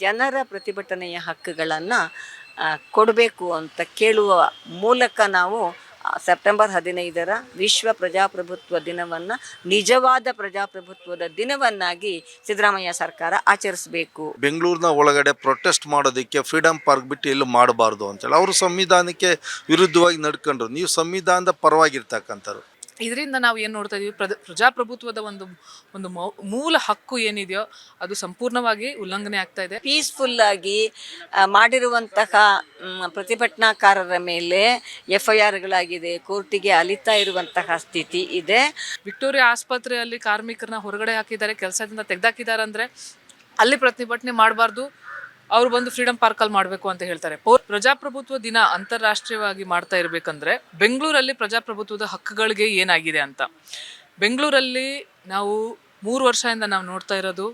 ಜನರ ಪ್ರತಿಭಟನೆಯ ಹಕ್ಕುಗಳನ್ನು ಕೊಡಬೇಕು ಅಂತ ಕೇಳುವ ಮೂಲಕ ನಾವು ಸೆಪ್ಟೆಂಬರ್ ಹದಿನೈದರ ವಿಶ್ವ ಪ್ರಜಾಪ್ರಭುತ್ವ ದಿನವನ್ನು, ನಿಜವಾದ ಪ್ರಜಾಪ್ರಭುತ್ವದ ದಿನವನ್ನಾಗಿ ಸಿದ್ದರಾಮಯ್ಯ ಸರ್ಕಾರ ಆಚರಿಸಬೇಕು. ಬೆಂಗಳೂರಿನ ಒಳಗಡೆ ಪ್ರೊಟೆಸ್ಟ್ ಮಾಡೋದಕ್ಕೆ ಫ್ರೀಡಮ್ ಪಾರ್ಕ್ ಬಿಟ್ಟು ಎಲ್ಲೂ ಮಾಡಬಾರ್ದು ಅಂತೇಳಿ ಅವರು ಸಂವಿಧಾನಕ್ಕೆ ವಿರುದ್ಧವಾಗಿ ನಡ್ಕೊಂಡ್ರು. ನೀವು ಸಂವಿಧಾನದ ಪರವಾಗಿರ್ತಕ್ಕಂಥವ್ರು. ಇದರಿಂದ ನಾವು ಏನು ನೋಡ್ತಾ ಇದ್ದೀವಿ ಪ್ರದ ಪ್ರಜಾಪ್ರಭುತ್ವದ ಒಂದು ಒಂದು ಮೌ- ಮೂಲ ಹಕ್ಕು ಏನಿದೆಯೋ ಅದು ಸಂಪೂರ್ಣವಾಗಿ ಉಲ್ಲಂಘನೆ ಆಗ್ತಾ ಇದೆ. ಪೀಸ್ಫುಲ್ ಆಗಿ ಮಾಡಿರುವಂತಹ ಪ್ರತಿಭಟನಾಕಾರರ ಮೇಲೆ ಎಫ್ ಐ ಆರ್ಗಳಾಗಿದೆ ಕೋರ್ಟಿಗೆ ಅಲಿತಾ ಇರುವಂತಹ ಸ್ಥಿತಿ ಇದೆ. ವಿಕ್ಟೋರಿಯಾ ಆಸ್ಪತ್ರೆಯಲ್ಲಿ ಕಾರ್ಮಿಕರನ್ನ ಹೊರಗಡೆ ಹಾಕಿದ್ದಾರೆ ಕೆಲಸದಿಂದ ತೆಗೆದಾಕಿದ್ದಾರೆ ಅಂದ್ರೆ ಅಲ್ಲಿ ಪ್ರತಿಭಟನೆ ಮಾಡಬಾರ್ದು. ಅವ್ರು ಬಂದು ಫ್ರೀಡಮ್ ಪಾರ್ಕಲ್ಲಿ ಮಾಡಬೇಕು ಅಂತ ಹೇಳ್ತಾರೆ. ಪ್ರಜಾಪ್ರಭುತ್ವ ದಿನ ಅಂತಾರಾಷ್ಟ್ರೀಯವಾಗಿ ಮಾಡ್ತಾ ಇರಬೇಕಂದ್ರೆ ಬೆಂಗಳೂರಲ್ಲಿ ಪ್ರಜಾಪ್ರಭುತ್ವದ ಹಕ್ಕುಗಳಿಗೆ ಏನಾಗಿದೆ ಅಂತ. ಬೆಂಗಳೂರಲ್ಲಿ ನಾವು ಮೂರು ವರ್ಷದಿಂದ ನಾವು ನೋಡ್ತಾ ಇರೋದು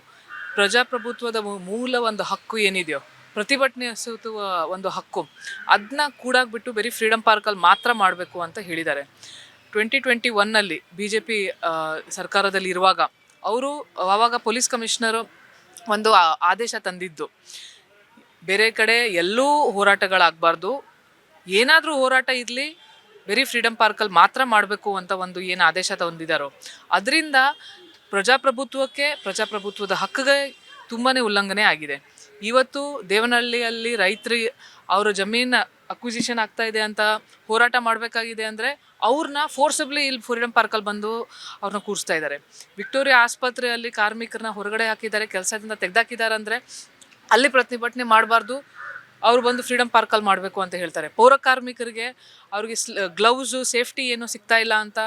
ಪ್ರಜಾಪ್ರಭುತ್ವದ ಮೂಲ ಒಂದು ಹಕ್ಕು ಏನಿದೆಯೋ, ಪ್ರತಿಭಟನೆ ಸುತ್ತುವ ಒಂದು ಹಕ್ಕು ಅದನ್ನ ಕೂಡಾಗ್ಬಿಟ್ಟು ಬರೀ ಫ್ರೀಡಮ್ ಪಾರ್ಕಲ್ಲಿ ಮಾತ್ರ ಮಾಡಬೇಕು ಅಂತ ಹೇಳಿದ್ದಾರೆ. ಟ್ವೆಂಟಿ ಟ್ವೆಂಟಿ ಒನ್ನಲ್ಲಿ ಬಿ ಜೆ ಪಿ ಸರ್ಕಾರದಲ್ಲಿ ಇರುವಾಗ, ಅವರು ಆವಾಗ ಪೊಲೀಸ್ ಕಮಿಷನರು ಒಂದು ಆದೇಶ ತಂದಿದ್ದು. ಬೇರೆ ಕಡೆ ಎಲ್ಲೂ ಹೋರಾಟಗಳಾಗಬಾರ್ದು. ಏನಾದರೂ ಹೋರಾಟ ಇರಲಿ, ಬರೀ ಫ್ರೀಡಮ್ ಪಾರ್ಕಲ್ಲಿ ಮಾತ್ರ ಮಾಡಬೇಕು ಅಂತ ಒಂದು ಏನು ಆದೇಶ ತಂದಿದ್ದಾರೋ. ಅದರಿಂದ ಪ್ರಜಾಪ್ರಭುತ್ವಕ್ಕೆ, ಪ್ರಜಾಪ್ರಭುತ್ವದ ಹಕ್ಕಿಗೆ ತುಂಬಾ ಉಲ್ಲಂಘನೆ ಆಗಿದೆ. ಇವತ್ತು ದೇವನಹಳ್ಳಿಯಲ್ಲಿ ರೈತರು ಅವರ ಜಮೀನು ಅಕ್ವಿಸಿಷನ್ ಆಗ್ತಾ ಇದೆ ಅಂತ ಹೋರಾಟ ಮಾಡಬೇಕಾಗಿದೆ ಅಂದರೆ ಅವ್ರನ್ನ ಫೋರ್ಸಬ್ಲಿ ಇಲ್ಲಿ ಫ್ರೀಡಮ್ ಪಾರ್ಕಲ್ಲಿ ಬಂದು ಅವ್ರನ್ನ ಕೂರಿಸ್ತಾ ಇದ್ದಾರೆ. ವಿಕ್ಟೋರಿಯಾ ಆಸ್ಪತ್ರೆಯಲ್ಲಿ ಕಾರ್ಮಿಕರನ್ನ ಹೊರಗಡೆ ಹಾಕಿದ್ದಾರೆ, ಕೆಲಸದಿಂದ ತೆಗೆದಾಕಿದ್ದಾರೆ ಅಂದರೆ ಅಲ್ಲಿ ಪ್ರತಿಭಟನೆ ಮಾಡಬಾರ್ದು, ಅವ್ರು ಬಂದು ಫ್ರೀಡಮ್ ಪಾರ್ಕಲ್ಲಿ ಮಾಡಬೇಕು ಅಂತ ಹೇಳ್ತಾರೆ. ಪೌರ ಕಾರ್ಮಿಕರಿಗೆ ಅವ್ರಿಗೆ ಗ್ಲೌಸು ಸೇಫ್ಟಿ ಏನು ಸಿಗ್ತಾ ಇಲ್ಲ ಅಂತ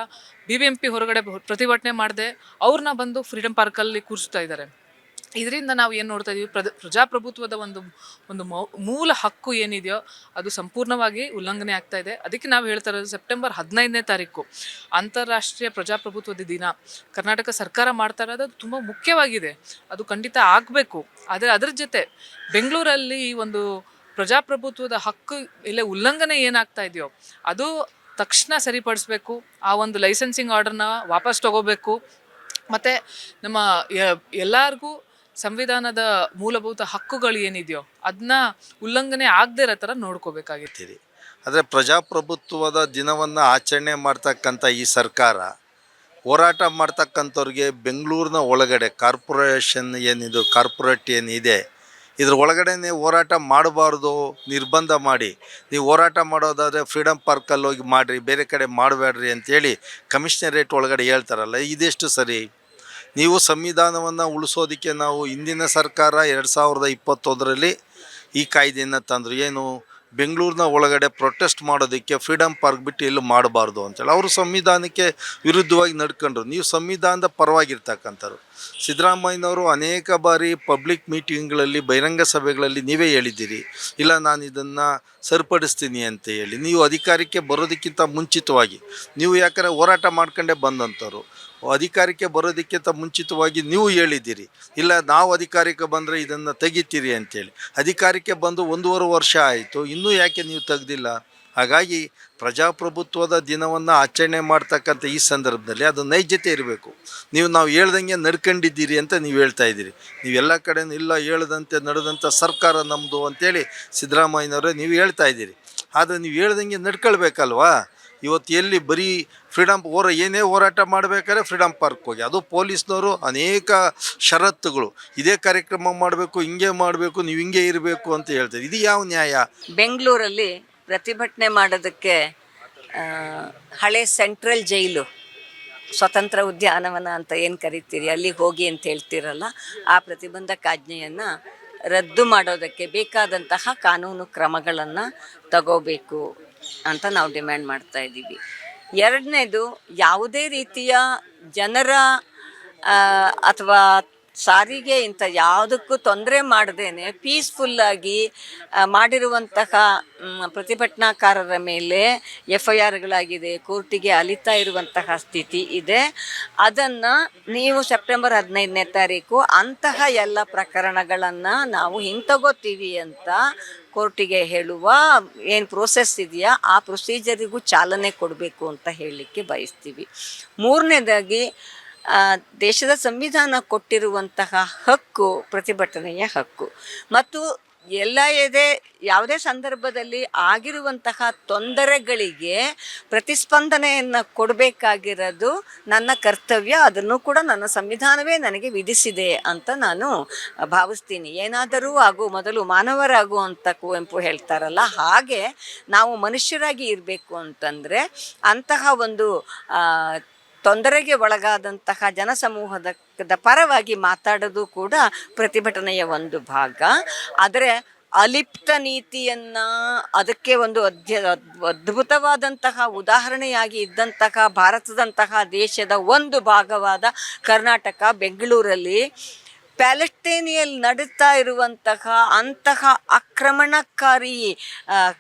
ಬಿ ಬಿ ಎಂ ಪಿ ಹೊರಗಡೆ ಪ್ರತಿಭಟನೆ ಮಾಡದೆ, ಅವ್ರನ್ನ ಬಂದು ಫ್ರೀಡಮ್ ಪಾರ್ಕಲ್ಲಿ ಕೂರಿಸ್ತಾ ಇದ್ದಾರೆ. ಇದರಿಂದ ನಾವು ಏನು ನೋಡ್ತಾ ಇದೀವಿ? ಪ್ರಜಾಪ್ರಭುತ್ವದ ಒಂದು ಒಂದು ಮೂಲ ಹಕ್ಕು ಏನಿದೆಯೋ ಅದು ಸಂಪೂರ್ಣವಾಗಿ ಉಲ್ಲಂಘನೆ ಆಗ್ತಾ ಇದೆ. ಅದಕ್ಕೆ ನಾವು ಹೇಳ್ತಾ ಇರೋದು ಸೆಪ್ಟೆಂಬರ್ ಹದಿನೈದನೇ ತಾರೀಕು, ಅಂತಾರಾಷ್ಟ್ರೀಯ ಪ್ರಜಾಪ್ರಭುತ್ವದ ದಿನ. ಕರ್ನಾಟಕ ಸರ್ಕಾರ ಮಾಡ್ತಾ ಇರೋದು ಅದು ತುಂಬ ಮುಖ್ಯವಾಗಿದೆ. ಅದು ಖಂಡಿತ ಆಗಬೇಕು. ಆದರೆ ಅದರ ಜೊತೆ ಬೆಂಗಳೂರಲ್ಲಿ ಈ ಒಂದು ಪ್ರಜಾಪ್ರಭುತ್ವದ ಹಕ್ಕು ಇಲ್ಲೇ ಉಲ್ಲಂಘನೆ ಏನಾಗ್ತಾ ಇದೆಯೋ, ಅದು ತಕ್ಷಣ ಸರಿಪಡಿಸ್ಬೇಕು. ಆ ಒಂದು ಲೈಸೆನ್ಸಿಂಗ್ ಆರ್ಡರ್ನ ವಾಪಸ್ ತಗೋಬೇಕು. ಮತ್ತು ನಮ್ಮ ಎಲ್ಲರಿಗೂ ಸಂವಿಧಾನದ ಮೂಲಭೂತ ಹಕ್ಕುಗಳು ಏನಿದೆಯೋ ಅದನ್ನ ಉಲ್ಲಂಘನೆ ಆಗದೇ ಇರೋ ಥರ ನೋಡ್ಕೋಬೇಕಾಗಿರ್ತೀರಿ ಆದರೆ ಪ್ರಜಾಪ್ರಭುತ್ವದ ದಿನವನ್ನು ಆಚರಣೆ ಮಾಡ್ತಕ್ಕಂಥ ಈ ಸರ್ಕಾರ, ಹೋರಾಟ ಮಾಡ್ತಕ್ಕಂಥವ್ರಿಗೆ ಬೆಂಗಳೂರಿನ ಒಳಗಡೆ ಕಾರ್ಪೊರೇಷನ್ ಏನಿದು, ಕಾರ್ಪೊರೇಟ್ ಏನಿದೆ, ಇದ್ರ ಒಳಗಡೆನೆ ಹೋರಾಟ ಮಾಡಬಾರ್ದು ನಿರ್ಬಂಧ ಮಾಡಿ, ನೀವು ಹೋರಾಟ ಮಾಡೋದಾದರೆ ಫ್ರೀಡಮ್ ಪಾರ್ಕಲ್ಲಿ ಹೋಗಿ ಮಾಡಿರಿ, ಬೇರೆ ಕಡೆ ಮಾಡಬೇಡ್ರಿ ಅಂತೇಳಿ ಕಮಿಷನರೇಟ್ ಒಳಗಡೆ ಹೇಳ್ತಾರಲ್ಲ, ಇದೆಷ್ಟು ಸರಿ? ನೀವು ಸಂವಿಧಾನವನ್ನು ಉಳಿಸೋದಕ್ಕೆ ನಾವು ಹಿಂದಿನ ಸರ್ಕಾರ ಎರಡು ಸಾವಿರದ ಇಪ್ಪತ್ತೊಂದರಲ್ಲಿ ಈ ಕಾಯ್ದೆಯನ್ನು ತಂದರು. ಏನು ಬೆಂಗಳೂರಿನ ಒಳಗಡೆ ಪ್ರೊಟೆಸ್ಟ್ ಮಾಡೋದಕ್ಕೆ ಫ್ರೀಡಮ್ ಪಾರ್ಕ್ ಬಿಟ್ಟು ಎಲ್ಲೂ ಮಾಡಬಾರ್ದು ಅಂತೇಳಿ ಅವರು ಸಂವಿಧಾನಕ್ಕೆ ವಿರುದ್ಧವಾಗಿ ನಡ್ಕೊಂಡ್ರು. ನೀವು ಸಂವಿಧಾನದ ಪರವಾಗಿರ್ತಕ್ಕಂಥವ್ರು. ಸಿದ್ದರಾಮಯ್ಯನವರು ಅನೇಕ ಬಾರಿ ಪಬ್ಲಿಕ್ ಮೀಟಿಂಗ್ಗಳಲ್ಲಿ ಬಹಿರಂಗ ಸಭೆಗಳಲ್ಲಿ ನೀವೇ ಹೇಳಿದ್ದೀರಿ. ಇಲ್ಲ, ನಾನು ಇದನ್ನು ಸರಿಪಡಿಸ್ತೀನಿ ಅಂತ ಹೇಳಿ. ನೀವು ಅಧಿಕಾರಕ್ಕೆ ಬರೋದಕ್ಕಿಂತ ಮುಂಚಿತವಾಗಿ ನೀವು ಯಾಕಂದರೆ ಹೋರಾಟ ಮಾಡ್ಕೊಂಡೇ ಬಂದಂಥವ್ರು. ಅಧಿಕಾರಕ್ಕೆ ಬರೋದಕ್ಕಿಂತ ಮುಂಚಿತವಾಗಿ ನೀವು ಹೇಳಿದ್ದೀರಿ. ಇಲ್ಲ, ನಾವು ಅಧಿಕಾರಕ್ಕೆ ಬಂದರೆ ಇದನ್ನು ತೆಗಿತೀರಿ ಅಂತೇಳಿ. ಅಧಿಕಾರಕ್ಕೆ ಬಂದು ಒಂದೂವರೆ ವರ್ಷ ಆಯಿತು, ಇನ್ನೂ ಯಾಕೆ ನೀವು ತೆಗ್ದಿಲ್ಲ? ಹಾಗಾಗಿ ಪ್ರಜಾಪ್ರಭುತ್ವದ ದಿನವನ್ನು ಆಚರಣೆ ಮಾಡ್ತಕ್ಕಂಥ ಈ ಸಂದರ್ಭದಲ್ಲಿ ಅದು ನೈಜತೆ ಇರಬೇಕು. ನೀವು, ನಾವು ಹೇಳ್ದಂಗೆ ನಡ್ಕೊಂಡಿದ್ದೀರಿ ಅಂತ ನೀವು ಹೇಳ್ತಾ ಇದ್ದೀರಿ. ನೀವೆಲ್ಲ ಕಡೆ ಇಲ್ಲ, ಹೇಳ್ದಂತೆ ನಡೆದಂಥ ಸರ್ಕಾರ ನಮ್ಮದು ಅಂತೇಳಿ ಸಿದ್ದರಾಮಯ್ಯನವರೇ ನೀವು ಹೇಳ್ತಾ ಇದ್ದೀರಿ. ಆದರೆ ನೀವು ಹೇಳ್ದಂಗೆ ನಡ್ಕೊಳ್ಬೇಕಲ್ವಾ? ಇವತ್ತು ಎಲ್ಲಿ ಬರೀ ಫ್ರೀಡಮ್ ಹೋರ ಏನೇ ಹೋರಾಟ ಮಾಡಬೇಕಾದ್ರೆ ಫ್ರೀಡಮ್ ಪಾರ್ಕ್ ಹೋಗಿ. ಅದು ಪೊಲೀಸ್ನವರು ಅನೇಕ ಷರತ್ತುಗಳು. ಇದೇ ಕಾರ್ಯಕ್ರಮ ಮಾಡಬೇಕು, ಹಿಂಗೆ ಮಾಡಬೇಕು, ನೀವು ಹಿಂಗೆ ಇರಬೇಕು ಅಂತ ಹೇಳ್ತಾರೆ. ಇದು ಯಾವ ನ್ಯಾಯ? ಬೆಂಗಳೂರಲ್ಲಿ ಪ್ರತಿಭಟನೆ ಮಾಡೋದಕ್ಕೆ ಹಳೆ ಸೆಂಟ್ರಲ್ ಜೈಲು, ಸ್ವತಂತ್ರ ಉದ್ಯಾನವನ ಅಂತ ಏನು ಕರಿತೀರಿ? ಅಲ್ಲಿಗೆ ಹೋಗಿ ಅಂತ ಹೇಳ್ತೀರಲ್ಲ, ಆ ಪ್ರತಿಬಂಧಕಾಜ್ಞೆಯನ್ನು ರದ್ದು ಮಾಡೋದಕ್ಕೆ ಬೇಕಾದಂತಹ ಕಾನೂನು ಕ್ರಮಗಳನ್ನು ತಗೋಬೇಕು. ಅಂತ ನಾವು ಡಿಮ್ಯಾಂಡ್ ಮಾಡ್ತಾ ಇದ್ದೀವಿ. ಎರಡನೇದು ಯಾವುದೇ ರೀತಿಯ ಜನರ ಅಥವಾ ಸಾರಿಗೆ ಇಂಥ ಯಾವುದಕ್ಕೂ ತೊಂದರೆ ಮಾಡದೇನೆ ಪೀಸ್ಫುಲ್ಲಾಗಿ ಮಾಡಿರುವಂತಹ ಪ್ರತಿಭಟನಾಕಾರರ ಮೇಲೆ ಎಫ್ ಐ ಆರ್ಗಳಾಗಿದೆ ಕೋರ್ಟಿಗೆ ಅಲಿತಾ ಇರುವಂತಹ ಸ್ಥಿತಿ ಇದೆ. ಅದನ್ನು ನೀವು ಸೆಪ್ಟೆಂಬರ್ ಹದಿನೈದನೇ ತಾರೀಕು ಅಂತಹ ಎಲ್ಲ ಪ್ರಕರಣಗಳನ್ನು ನಾವು ಹಿಂತಗೋತೀವಿ ಅಂತ ಕೋರ್ಟಿಗೆ ಹೇಳುವ, ಏನು ಪ್ರೋಸೆಸ್ ಇದೆಯಾ, ಆ ಪ್ರೊಸೀಜರಿಗೂ ಚಾಲನೆ ಕೊಡಬೇಕು ಅಂತ ಹೇಳಲಿಕ್ಕೆ ಬಯಸ್ತೀವಿ. ಮೂರನೇದಾಗಿ ದೇಶದ ಸಂವಿಧಾನ ಕೊಟ್ಟಿರುವಂತಹ ಹಕ್ಕು, ಪ್ರತಿಭಟನೆಯ ಹಕ್ಕು. ಮತ್ತು ಎಲ್ಲ ಎದೆ ಯಾವುದೇ ಸಂದರ್ಭದಲ್ಲಿ ಆಗಿರುವಂತಹ ತೊಂದರೆಗಳಿಗೆ ಪ್ರತಿಸ್ಪಂದನೆಯನ್ನು ಕೊಡಬೇಕಾಗಿರೋದು ನನ್ನ ಕರ್ತವ್ಯ, ಅದನ್ನು ಕೂಡ ನನ್ನ ಸಂವಿಧಾನವೇ ನನಗೆ ವಿಧಿಸಿದೆ ಅಂತ ನಾನು ಭಾವಿಸ್ತೀನಿ. ಏನಾದರೂ ಆಗು, ಮೊದಲು ಮಾನವರಾಗು ಅಂತ ಕುವೆಂಪು ಹೇಳ್ತಾರಲ್ಲ, ಹಾಗೆ ನಾವು ಮನುಷ್ಯರಾಗಿ ಇರಬೇಕು ಅಂತಂದರೆ ಅಂತಹ ಒಂದು ತೊಂದರೆಗೆ ಒಳಗಾದಂತಹ ಜನಸಮೂಹದ ಪರವಾಗಿ ಮಾತಾಡೋದು ಕೂಡ ಪ್ರತಿಭಟನೆಯ ಒಂದು ಭಾಗ. ಆದರೆ ಅಲಿಪ್ತ ನೀತಿಯನ್ನ ಅದಕ್ಕೆ ಒಂದು ಅಧ್ಯ ಅದ್ಭುತವಾದಂತಹ ಉದಾಹರಣೆಯಾಗಿ ಇದ್ದಂತಹ ಭಾರತದಂತಹ ದೇಶದ ಒಂದು ಭಾಗವಾದ ಕರ್ನಾಟಕ, ಬೆಂಗಳೂರಲ್ಲಿ ಪ್ಯಾಲೆಸ್ಟೇನಿಯಲ್ಲಿ ನಡೀತಾ ಇರುವಂತಹ ಅಂತಹ ಆಕ್ರಮಣಕಾರಿ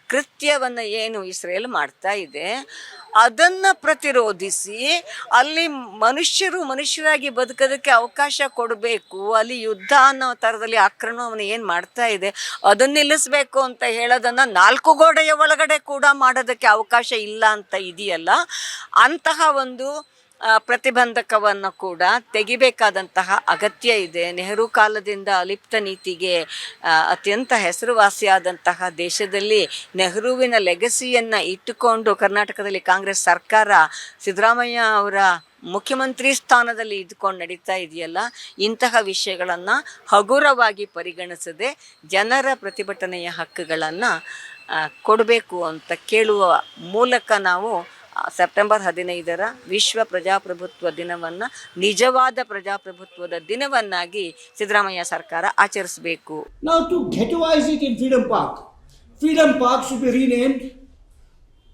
ಕೃತ್ಯವನ್ನು ಏನು ಇಸ್ರೇಲ್ ಮಾಡ್ತಾ ಇದೆ. ಅದನ್ನು ಪ್ರತಿರೋಧಿಸಿ ಅಲ್ಲಿ ಮನುಷ್ಯರು ಮನುಷ್ಯರಾಗಿ ಬದುಕೋದಕ್ಕೆ ಅವಕಾಶ ಕೊಡಬೇಕು. ಅಲ್ಲಿ ಯುದ್ಧ ಅನ್ನೋ ಥರದಲ್ಲಿ ಆಕ್ರಮಣವನ್ನು ಏನು ಮಾಡ್ತಾ ಇದೆ? ಅದನ್ನು ನಿಲ್ಲಿಸಬೇಕು ಅಂತ ಹೇಳೋದನ್ನು ನಾಲ್ಕು ಗೋಡೆಯ ಒಳಗಡೆ ಕೂಡ ಮಾಡೋದಕ್ಕೆ ಅವಕಾಶ ಇಲ್ಲ ಅಂತ ಇದೆಯಲ್ಲ? ಅಂತಹ ಒಂದು ಪ್ರತಿಬಂಧಕವನ್ನು ಕೂಡ ತೆಗಿಬೇಕಾದಂತಹ ಅಗತ್ಯ ಇದೆ. ನೆಹರು ಕಾಲದಿಂದ ಅಲಿಪ್ತ ನೀತಿಗೆ ಅತ್ಯಂತ ಹೆಸರುವಾಸಿಯಾದಂತಹ ದೇಶದಲ್ಲಿ ನೆಹರುವಿನ ಲೆಗಸಿಯನ್ನು ಇಟ್ಟುಕೊಂಡು ಕರ್ನಾಟಕದಲ್ಲಿ ಕಾಂಗ್ರೆಸ್ ಸರ್ಕಾರ ಸಿದ್ದರಾಮಯ್ಯ ಅವರ ಮುಖ್ಯಮಂತ್ರಿ ಸ್ಥಾನದಲ್ಲಿ ಇದ್ಕೊಂಡು ನಡೀತಾ ಇದೆಯಲ್ಲ, ಇಂತಹ ವಿಷಯಗಳನ್ನು ಹಗುರವಾಗಿ ಪರಿಗಣಿಸದೆ ಜನರ ಪ್ರತಿಭಟನೆಯ ಹಕ್ಕುಗಳನ್ನು ಕೊಡಬೇಕು ಅಂತ ಕೇಳುವ ಮೂಲಕ ನಾವು ಸೆಪ್ಟೆಂಬರ್ ಹದಿನೈದರ ವಿಶ್ವ ಪ್ರಜಾಪ್ರಭುತ್ವ ದಿನವನ್ನು, ನಿಜವಾದ ಪ್ರಜಾಪ್ರಭುತ್ವದ ದಿನವನ್ನಾಗಿ ಸಿದรามಯ್ಯ ಸರ್ಕಾರ ಆಚರಿಸಬೇಕು. ನಾವು to get a voice in Freedom Park Freedom Park should be renamed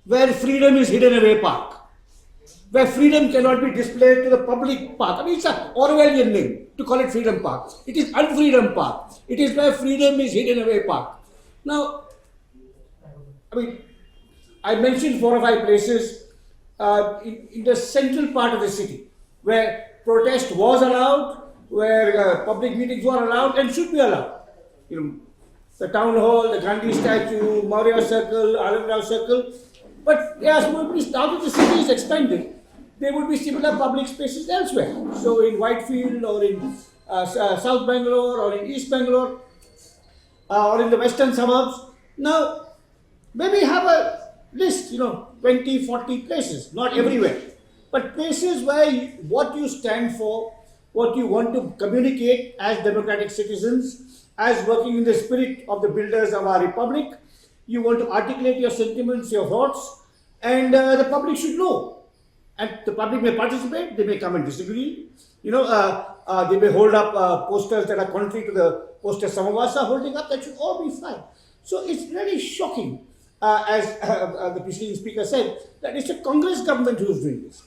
where freedom is hidden away park where freedom can not be displayed to the public park a nice Orwell name to call it Freedom Park it is an park it is a freedom is hidden away park ನಾವು I mean I mention four ಅಥವಾ five places uh, in, in the central part of the city where protest was allowed, where uh, public meetings were allowed and should be allowed. You know, the town hall, the Gandhi statue, Maurya Circle, Anand Rao Circle. But yes, now that the city is expanding, there would be similar public spaces elsewhere. So in Whitefield or in uh, uh, South Bangalore or in East Bangalore uh, or in the western suburbs. Now, maybe have a list, you know, 20, 40 places, not everywhere, but places where you, what you stand for, what you want to communicate as democratic citizens, as working in the spirit of the builders of our republic. You want to articulate your sentiments, your thoughts, and uh, the public should know. And the public may participate, they may come and disagree. You know, uh, uh, they may hold up uh, posters that are contrary to the posters some of us are holding up. That should all be fine. So it's really shocking, uh, as uh, uh, the preceding speaker said, that it's a Congress government who's doing this.